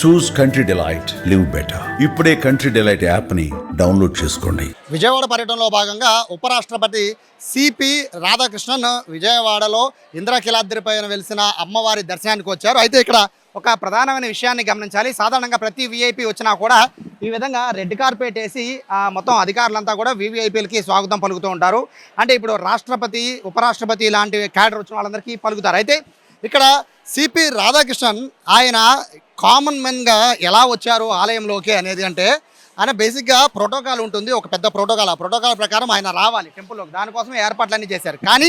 Choose country delight live better ఇప్పుడే country delight యాప్ని download చేసుకోండి. విజయవాడ పర్యటనలో భాగంగా ఉపరాష్ట్రపతి సిపి రాధాకృష్ణన్ విజయవాడలో ఇంద్రకిలాద్రి పైన వెలిసిన అమ్మవారి దర్శనానికి వచ్చారు. అయితే ఇక్కడ ఒక ప్రధానమైన విషయాన్ని గమనించాలి. సాధారణంగా ప్రతి విఐపి వచ్చినా కూడా ఈ విధంగా రెడ్ కార్పెట్ వేసి ఆ, మొత్తం అధికారులంతా కూడా వివిఐపీలకి స్వాగతం పలుకుతూ ఉంటారు. అంటే ఇప్పుడు రాష్ట్రపతి ఉపరాష్ట్రపతి లాంటి క్యాడర్ వచ్చిన వాళ్ళందరికీ పలుకుతారు. అయితే ఇక్కడ సిపి రాధాకృష్ణన్ ఆయన కామన్ మెన్గా ఎలా వచ్చారు ఆలయంలోకి అనేది అంటే ఆయన బేసిక్గా ప్రోటోకాల్ ఉంటుంది ఒక పెద్ద ప్రోటోకాల్. ఆ ప్రోటోకాల్ ప్రకారం ఆయన రావాలి టెంపుల్లోకి. దానికోసం ఏర్పాట్లన్నీ చేశారు. కానీ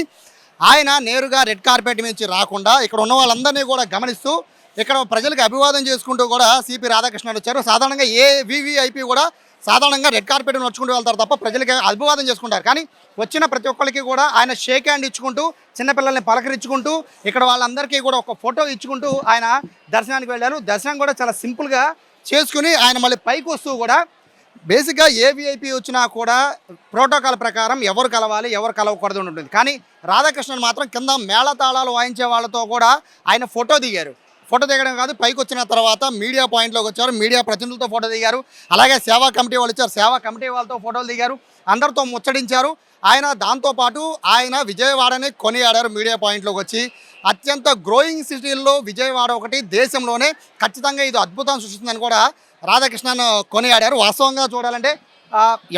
ఆయన నేరుగా రెడ్ కార్పెట్ నుంచి రాకుండా ఇక్కడ ఉన్న వాళ్ళందరినీ కూడా గమనిస్తూ ఇక్కడ ప్రజలకు అభివాదం చేసుకుంటూ కూడా సిపి రాధాకృష్ణ వచ్చారు. సాధారణంగా ఏ వివిఐపి కూడా సాధారణంగా రెడ్ కార్పెట్ నడుచుకుంటూ వెళ్తారు తప్ప ప్రజలకి అభివాదం చేసుకుంటారు. కానీ వచ్చిన ప్రతి ఒక్కరికి కూడా ఆయన షేక్ హ్యాండ్ ఇచ్చుకుంటూ చిన్నపిల్లల్ని పలకరించుకుంటూ ఇక్కడ వాళ్ళందరికీ కూడా ఒక ఫోటో ఇచ్చుకుంటూ ఆయన దర్శనానికి వెళ్ళారు. దర్శనం కూడా చాలా సింపుల్గా చేసుకుని ఆయన మళ్ళీ పైకి వస్తూ కూడా బేసిక్గా ఏ విఐపి వచ్చినా కూడా ప్రోటోకాల్ ప్రకారం ఎవరు కలవాలి ఎవరు కలవకూడదు ఉంటుంది. కానీ రాధాకృష్ణన్ మాత్రం కింద మేళతాళాలు వాయించే వాళ్ళతో కూడా ఆయన ఫోటో దిగారు. ఫోటో దిగడం కాదు పైకి వచ్చిన తర్వాత మీడియా పాయింట్లోకి వచ్చారు. మీడియా ప్రతినిధులతో ఫోటో దిగారు. అలాగే సేవా కమిటీ వాళ్ళు వచ్చారు సేవా కమిటీ వాళ్ళతో ఫోటోలు దిగారు. అందరితో ముచ్చడించారు ఆయన దాంతోపాటు ఆయన విజయవాడని కొనియాడారు మీడియా పాయింట్లోకి వచ్చి. అత్యంత గ్రోయింగ్ సిటీల్లో విజయవాడ ఒకటి దేశంలోనే ఖచ్చితంగా ఇది అద్భుతం సృష్టిస్తుందని కూడా రాధాకృష్ణన్ కొనియాడారు. వాస్తవంగా చూడాలంటే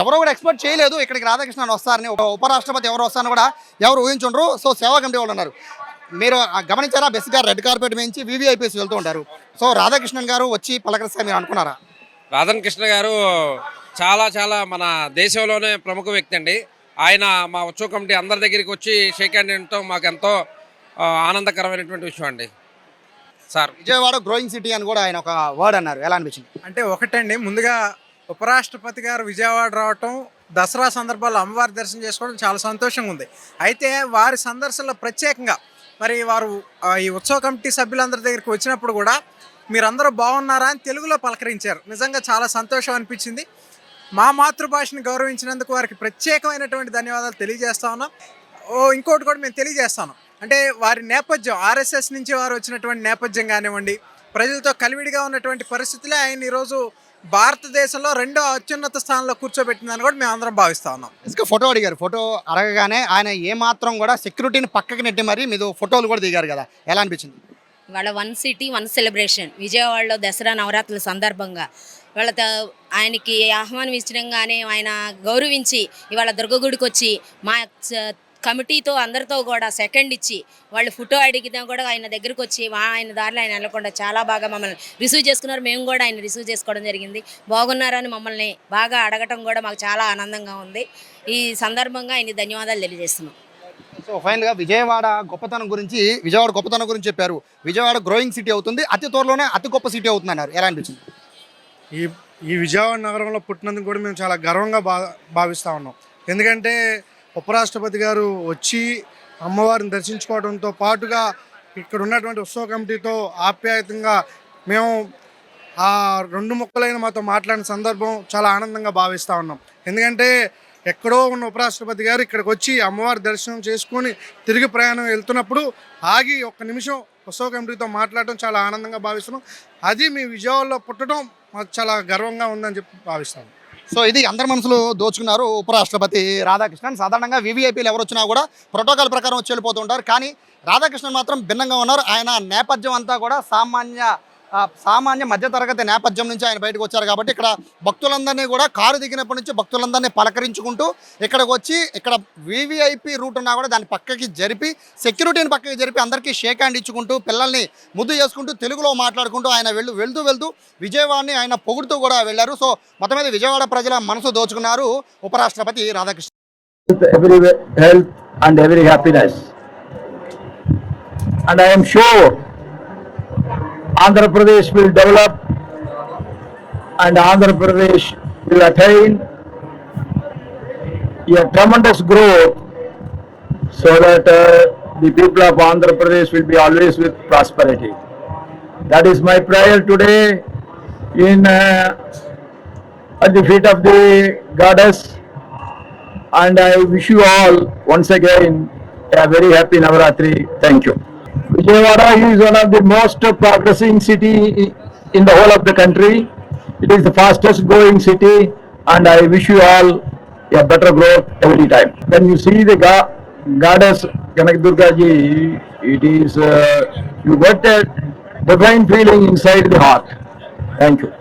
ఎవరో కూడా ఎక్స్పెక్ట్ చేయలేదు. ఇక్కడికి రాధాకృష్ణన్ వస్తారని ఒక ఉపరాష్ట్రపతి ఎవరు వస్తారని కూడా ఎవరు ఊహించుండ్రు. సో సేవా కమిటీ వాళ్ళు ఉన్నారు. మీరు ఆ గమనించారా? బెస్ట్గా రెడ్ కార్పెట్ మించి వివిఐపీస్ వెళ్తూ ఉంటారు. సో రాధాకృష్ణన్ గారు వచ్చి పలకరిస్తే మీరు అనుకున్నారా? రాధన్ కృష్ణ గారు చాలా చాలా మన దేశంలోనే ప్రముఖ వ్యక్తి అండి. ఆయన మా ఉత్సవ కమిటీ అందరి దగ్గరికి వచ్చి షేక్ హ్యాండ్ ఇవ్వడంతో మాకు ఎంతో ఆనందకరమైనటువంటి విషయం అండి. సార్. విజయవాడ గ్రోయింగ్ సిటీ అని కూడా ఆయన ఒక వర్డ్ అన్నారు. ఎలా అనిపించింది? అంటే ఒకటండి ముందుగా ఉపరాష్ట్రపతి గారు విజయవాడ రావటం దసరా సందర్భాల్లో అమ్మవారి దర్శనం చేసుకోవడం చాలా సంతోషంగా ఉంది. అయితే వారి సందర్శనలో ప్రత్యేకంగా మరి వారు ఈ ఉత్సవ కమిటీ సభ్యులందరి దగ్గరికి వచ్చినప్పుడు కూడా మీరందరూ బాగున్నారా అని తెలుగులో పలకరించారు. నిజంగా చాలా సంతోషం అనిపించింది. మా మాతృభాషను గౌరవించినందుకు వారికి ప్రత్యేకమైనటువంటి ధన్యవాదాలు తెలియజేస్తా ఉన్నాం. ఓ ఇంకోటి కూడా మేము తెలియజేస్తాను. అంటే వారి నేపథ్యం ఆర్ఎస్ఎస్ నుంచి వారు వచ్చినటువంటి నేపథ్యం కానివ్వండి ప్రజలతో కలివిడిగా ఉన్నటువంటి పరిస్థితులే ఆయన ఈరోజు భారతదేశంలో రెండో అత్యున్నత స్థానంలో కూర్చోబెట్టిందని కూడా మేము అందరం భావిస్తా ఉన్నాం. ఇసుక ఫోటో అడిగారు. ఫోటో అడగగానే ఆయన ఏ మాత్రం కూడా సెక్యూరిటీని పక్కకి నెట్టి మరి మీరు ఫోటోలు కూడా దిగారు కదా. ఎలా అనిపించింది? వాళ్ళ వన్ సిటీ వన్ సెలబ్రేషన్. విజయవాడలో దసరా నవరాత్రుల సందర్భంగా. వాళ్ళ త- ఆయనకి ఆహ్వానం ఇచ్చడంగానే ఆయన గౌరవించి ఇవాళ దుర్గగుడికి వచ్చి మా కమిటీతో అందరితో కూడా సెకండ్ ఇచ్చి వాళ్ళు ఫోటో అడిగినా కూడా ఆయన దగ్గరికి వచ్చి ఆయన దారిలో ఆయన వెళ్ళకుండా చాలా బాగా మమ్మల్ని రిసీవ్ చేసుకున్నారు. మేము కూడా ఆయన రిసీవ్ చేసుకోవడం జరిగింది. బాగున్నారని మమ్మల్ని బాగా అడగటం కూడా మాకు చాలా ఆనందంగా ఉంది. ఈ సందర్భంగా ఆయన ధన్యవాదాలు తెలియజేస్తున్నాం. సో ఫైనల్గా విజయవాడ గొప్పతనం గురించి విజయవాడ గొప్పతనం గురించి చెప్పారు. విజయవాడ గ్రోయింగ్ సిటీ అవుతుంది. అతి త్వరలోనే అతి గొప్ప సిటీ అవుతుంది అన్నారు ఎలా అనిపించింది? ఈ ఈ విజయవాడ నగరంలో పుట్టినందుకు కూడా మేము చాలా గర్వంగా భా భావిస్తూ ఉన్నాం. ఎందుకంటే ఉపరాష్ట్రపతి గారు వచ్చి అమ్మవారిని దర్శించుకోవడంతో పాటుగా ఇక్కడ ఉన్నటువంటి ఉత్సవ కమిటీతో ఆప్యాయతంగా మేము ఆ రెండు ముక్కలైన మాతో మాట్లాడిన సందర్భం చాలా ఆనందంగా భావిస్తూ ఉన్నాం. ఎందుకంటే ఎక్కడో ఉన్న ఉపరాష్ట్రపతి గారు ఇక్కడికి వచ్చి అమ్మవారి దర్శనం చేసుకొని తిరిగి ప్రయాణం వెళ్తున్నప్పుడు ఆగి ఒక్క నిమిషం ఉత్సవ కమిటీతో మాట్లాడటం చాలా ఆనందంగా భావిస్తున్నాం. అది మీ విజయవాడలో పుట్టడం మాకు చాలా గర్వంగా ఉందని చెప్పి భావిస్తాను సో ఇది అందరి మనసులు దోచుకున్నారు ఉపరాష్ట్రపతి రాధాకృష్ణన్. సాధారణంగా వివిఐపీలు ఎవరు వచ్చినా కూడా ప్రోటోకాల్ ప్రకారం వచ్చి వెళ్ళిపోతుంటారు కానీ రాధాకృష్ణన్ మాత్రం భిన్నంగా ఉన్నారు. ఆయన నేపథ్యం అంతా కూడా సామాన్య సామాన్య మధ్యతరగతి నేపథ్యం నుంచి ఆయన బయటకు వచ్చారు కాబట్టి ఇక్కడ భక్తులందరినీ కూడా కారు దిగినప్పటి నుంచి భక్తులందరినీ పలకరించుకుంటూ ఇక్కడికి వచ్చి ఇక్కడ వివిఐపి రూట్ ఉన్నా కూడా దాన్ని పక్కకి జరిపి సెక్యూరిటీని పక్కకి జరిపి అందరికీ షేక్ హ్యాండ్ ఇచ్చుకుంటూ పిల్లల్ని ముద్దు చేసుకుంటూ తెలుగులో మాట్లాడుకుంటూ ఆయన వెళ్ళు వెళ్తూ వెళ్తూ విజయవాడని ఆయన పొగుడుతూ కూడా వెళ్ళారు సో మొత్తం మీద విజయవాడ ప్రజల మనసు దోచుకున్నారు ఉపరాష్ట్రపతి Radhakrishna every health and every happiness. And I am sure Andhra Pradesh will develop and Andhra Pradesh will attain a tremendous growth so that uh, the people of Andhra Pradesh will be always with prosperity. That is my prayer today in uh, at the feet of the goddess and I wish you all once again a very happy Navaratri. Thank you. Vijayawada is one of the most progressing city in the whole of the country. It is the fastest growing city and I wish you all a better growth every time. When you see the ga- goddess Kanakdurga ji, it is, uh, you get a divine feeling inside the heart. Thank you.